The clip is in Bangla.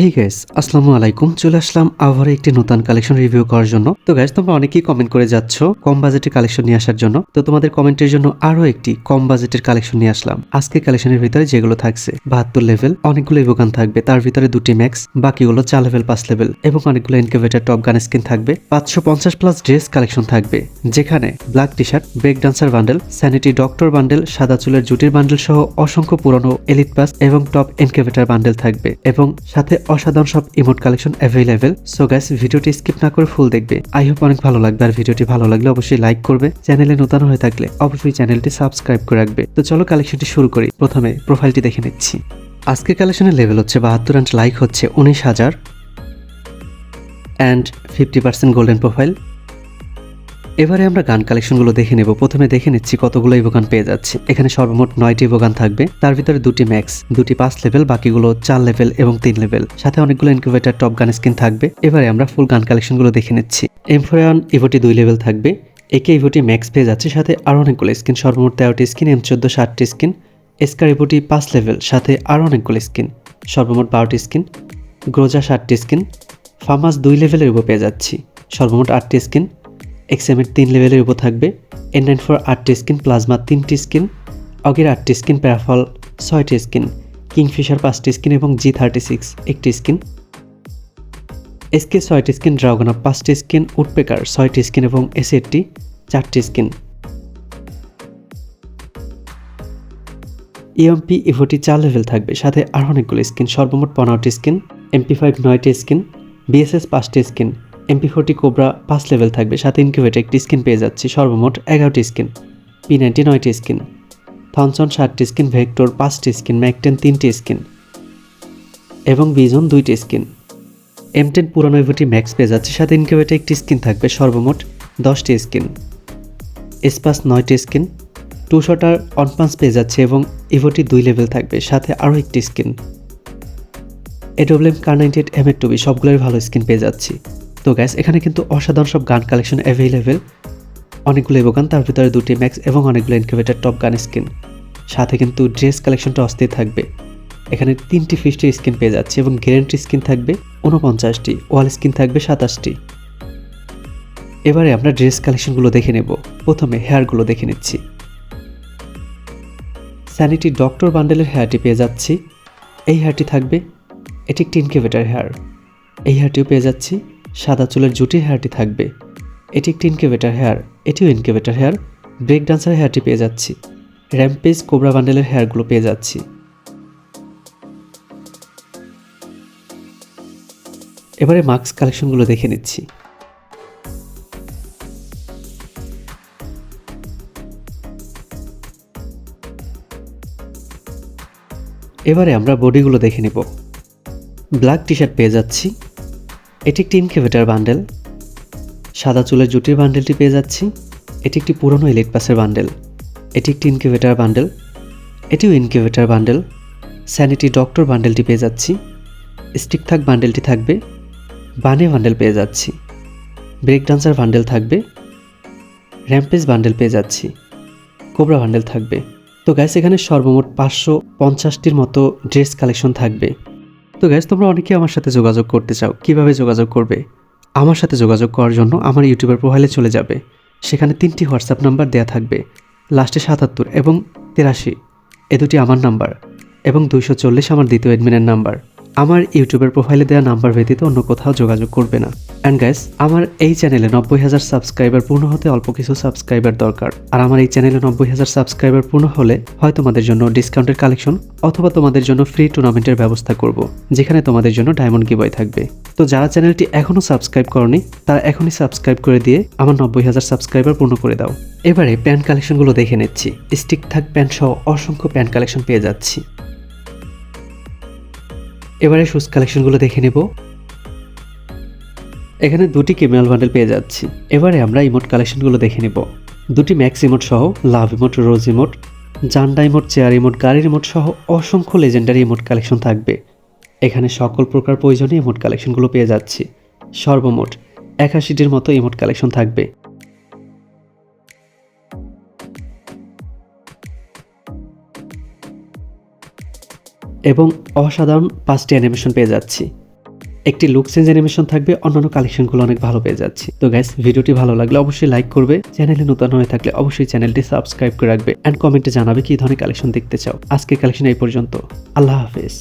হেই গাইস আসসালামু আলাইকুম। চলে আসলাম আবার একটি নতুন কালেকশন রিভিউ করার জন্য। তো গাইস তোমরা অনেকেই কমেন্ট করে যাচ্ছ কম বাজেটের কালেকশন নিয়ে আসার জন্য। তো তোমাদের কমেন্টের জন্য আরও একটি কম বাজেটের কালেকশন নিয়ে আসলাম। আজকে কালেকশনের ভিতরে যেগুলো থাকছে, বাহাত্তর লেভেল অনেকগুলো ইভোগান থাকবে। তার ভিতরে দুটি ম্যাক্স বাকিগুলো চার লেভেল পাঁচ লেভেল এবং অনেকগুলো ইনকিউবেটার টপ গান স্কিন থাকবে। পাঁচশো পঞ্চাশ প্লাস ড্রেস কালেকশন থাকবে। যেখানে black T shirt break dancer bundle sanity doctor bundle সাদা চুলের জুটির বান্ডেল সহ অসংখ্য পুরনো এলিট পাস এবং টপ ইনকিউবেটার বান্ডেল থাকবে। এবং সাথে অসাধারণ সব emote collection available so guys ভিডিওটি স্কিপ না করে ফুল দেখবে। আই হোপ অনেক ভালো লাগবে। আর ভিডিওটি ভালো লাগলে অবশ্যই লাইক করবে। চ্যানেলে নতুন হয়ে থাকলে অবশ্যই চ্যানেলটি সাবস্ক্রাইব করে রাখবে। তো চলো কালেকশনটি শুরু করি। প্রথমে প্রোফাইলটি দেখে নিচ্ছি। আজকের কালেকশনের লেভেল হচ্ছে বাহাত্তর অ্যান্ড লাইক হচ্ছে উনিশ হাজার and fifty percent golden profile এবারে আমরা গান কালেকশনগুলো দেখে নেব। প্রথমে দেখে নিচ্ছি কতগুলো ইভোগান পেয়ে যাচ্ছি। এখানে সর্বমোট নয়টি ইভোগান থাকবে। তার ভিতরে দুটি ম্যাক্স দুটি পাঁচ লেভেল বাকিগুলো চার লেভেল এবং তিন লেভেল সাথে অনেকগুলো ইনকিউবেটার টপ গান স্কিন থাকবে। এবারে আমরা ফুল গান কালেকশনগুলো দেখে নিচ্ছি। এমফোয়ান ইভোটি দুই লেভেল থাকবে। একে ইভোটি ম্যাক্স পেয়ে যাচ্ছে। সাথে আরও অনেকগুলো স্কিন সর্বমোট তেরোটি স্কিন এম চোদ্দ ষাটটি স্কিন এসকার ইভোটি পাঁচ লেভেল সাথে আরও অনেকগুলো স্কিন সর্বমোট বারোটি স্কিন গ্রোজা ষাটটি স্কিন ফার্মাস দুই লেভেলের উপর পেয়ে যাচ্ছি। সর্বমোট আটটি স্কিন এক্সএমের তিন লেভেলের উপর থাকবে। এন নাইন ফোর আটটি স্কিন প্লাজমা তিনটি স্কিন অগের আটটি স্কিন প্যারাফল ছয়টি স্কিন কিংফিশার পাঁচটি স্কিন এবং জি থার্টি সিক্স একটি স্কিন এসকে ছয়টি স্কিন ড্রাগনা পাঁচটি স্কিন উডপেকার ছয়টি স্কিন এবং এসএটি চারটি স্কিন ইএমপি ইভোটি চার লেভেল থাকবে, সাথে আরও অনেকগুলো স্কিন সর্বমোট পনেরোটি স্কিন এমপি ফাইভ নয়টি স্কিন বিএসএস পাঁচটি স্কিন এমপি ফোরটি কোবরা পাঁচ লেভেল থাকবে, সাথে ইনকিউবেটর একটি স্কিন পেয়ে যাচ্ছি, সর্বমোট এগারোটি স্কিন পি নাইনটি নয়টি স্কিন থনসন ষাটটি স্কিন ভেক্টর পাঁচটি স্কিন ম্যাকটেন তিনটি স্কিন এবং বিজন দুইটি স্কিন। এম টেন পুরানো ইভোটি ম্যাক্স পেয়ে যাচ্ছে, সাথে ইনকিউবেটর একটি স্কিন থাকবে, সর্বমোট দশটি স্কিন। এসপাস নয়টি স্কিন টু শটার অনপান্স পেয়ে যাচ্ছে এবং ইভোটি দুই লেভেল থাকবে, সাথে আরও একটি skin. AWM Kar ninety eight M এর টুবি সবগুলোর ভালো স্কিন পেয়ে যাচ্ছি। তো গ্যাস এখানে কিন্তু অসাধারণ সব গান কালেকশন অ্যাভেলেবেল অনেকগুলো গান তার ভিতরে দুটি ম্যাক্স এবং অনেকগুলো ইনকিউবেটার টপ গান স্কিন সাথে কিন্তু ড্রেস কালেকশনটা অস্থির থাকবে। এখানে তিনটি ফিস্টের স্কিন পেয়ে যাচ্ছে এবং গ্যারেন্টি স্কিন থাকবে উনপঞ্চাশটি ওয়াল স্কিন থাকবে সাতাশটি। এবারে আমরা ড্রেস কালেকশনগুলো দেখে নেব। প্রথমে হেয়ারগুলো দেখে নিচ্ছি। স্যানিটি ডক্টর বান্ডেলের হেয়ারটি পেয়ে যাচ্ছি। এই হেয়ারটি থাকবে, এটি একটি ইনকিউবেটার হেয়ার এই হেয়ারটিও পেয়ে যাচ্ছি। সাদা চুলের জুটি হেয়ারটি থাকবে। এটি একটি ইনকিউবেটার হেয়ার এটিও ইনকিউবেটার হেয়ার ব্রেক ডান্সার হেয়ারটি পেয়ে যাচ্ছি। র্যাম্পেজ কোবরা বান্ডেলের হেয়ারগুলো পেয়ে যাচ্ছি। এবারে মাস্ক কালেকশনগুলো দেখে নিচ্ছি। এবারে আমরা বডিগুলো দেখে নেব। ব্ল্যাক টি শার্ট পেয়ে যাচ্ছি। এটি একটি ইনকিউবেটার বান্ডেল সাদা চুলের জুটির বান্ডেলটি পেয়ে যাচ্ছি। এটি একটি পুরনো ইলেট পাসের বান্ডেল এটি একটি ইনকিউবেটার বান্ডেল এটিও ইনকিউবেটার বান্ডেল স্যানিটি ডক্টর বান্ডেলটি পেয়ে যাচ্ছি। স্টিক থাক বান্ডেলটি থাকবে। বানে বান্ডেল পেয়ে যাচ্ছি। ব্রেক ডান্সার বান্ডেল থাকবে। র্যাম্পেজ বান্ডেল পেয়ে যাচ্ছি। কোবরা বান্ডেল থাকবে। তো গ্যাস এখানে সর্বমোট পাঁচশো পঞ্চাশটির মতো ড্রেস কালেকশন থাকবে। তো গ্যাস তোমরা অনেকে আমার সাথে যোগাযোগ করতে চাও, কীভাবে যোগাযোগ করবে? আমার সাথে যোগাযোগ করার জন্য আমার ইউটিউবের প্রোফাইলে চলে যাবে। সেখানে তিনটি হোয়াটসঅ্যাপ নাম্বার দেওয়া থাকবে লাস্টে সাতাত্তর এবং তেরাশি। এ দুটি আমার নাম্বার এবং দুইশো চল্লিশ আমার দ্বিতীয় অ্যাডমিনের নাম্বার আমার ইউটিউবের প্রোফাইলে দেওয়া নাম্বার ব্যতীত অন্য কোথাও যোগাযোগ করবে না। অ্যান্ড গাইস আমার এই চ্যানেলে নব্বই হাজার সাবস্ক্রাইবার পূর্ণ হতে অল্প কিছু সাবস্ক্রাইবার দরকার। আর আমার এই চ্যানেলে নব্বই হাজার সাবস্ক্রাইবার পূর্ণ হলে হয় তোমাদের জন্য ডিসকাউন্টের কালেকশন অথবা তোমাদের জন্য ফ্রি টুর্নামেন্টের ব্যবস্থা করব, যেখানে তোমাদের জন্য ডায়মন্ড গিবয় থাকবে। তো যারা চ্যানেলটি এখনও সাবস্ক্রাইব করনি, তারা এখনই সাবস্ক্রাইব করে দিয়ে আমার নব্বই হাজার সাবস্ক্রাইবার পূর্ণ করে দাও। এবারে প্যান্ট কালেকশনগুলো দেখে নিচ্ছি। স্টিক থাক প্যান্ট সহ অসংখ্য প্যান্ট কালেকশন পেয়ে যাচ্ছি। এবারে শুজ কালেকশনগুলো দেখে নেব। এখানে দুটি ক্রিমিনাল বান্ডেল পেয়ে যাচ্ছি। এবারে আমরা ইমোট কালেকশনগুলো দেখে নেব। দুটি ম্যাক্স ইমোট সহ লাভ ইমোট রোজ ইমোট জান্ডা ইমোট চেয়ার ইমোট গাড়ির ইমোট সহ অসংখ্য লেজেন্ডারি ইমোট কালেকশন থাকবে। এখানে সকল প্রকার প্রয়োজনীয় ইমোট কালেকশনগুলো পেয়ে যাচ্ছি। সর্বমোট একাশিটির মতো ইমোট কালেকশন থাকবে। এবং অসাধারণ পাঁচটি অ্যানিমেশন পেয়ে যাচ্ছি। একটি লুক চেঞ্জ অ্যানিমেশন থাকবে, অন্যান্য কালেকশনগুলো অনেক ভালো পেয়ে যাচ্ছি। তো গাইস ভিডিওটি ভালো লাগলে অবশ্যই লাইক করবে, চ্যানেলে নতুন হয়ে থাকলে অবশ্যই চ্যানেলটি সাবস্ক্রাইব করে রাখবে অ্যান্ড কমেন্টে জানাবে কি ধরনের কালেকশন দেখতে চাও। আজকের কালেকশন এই পর্যন্ত। আল্লাহ হাফেজ।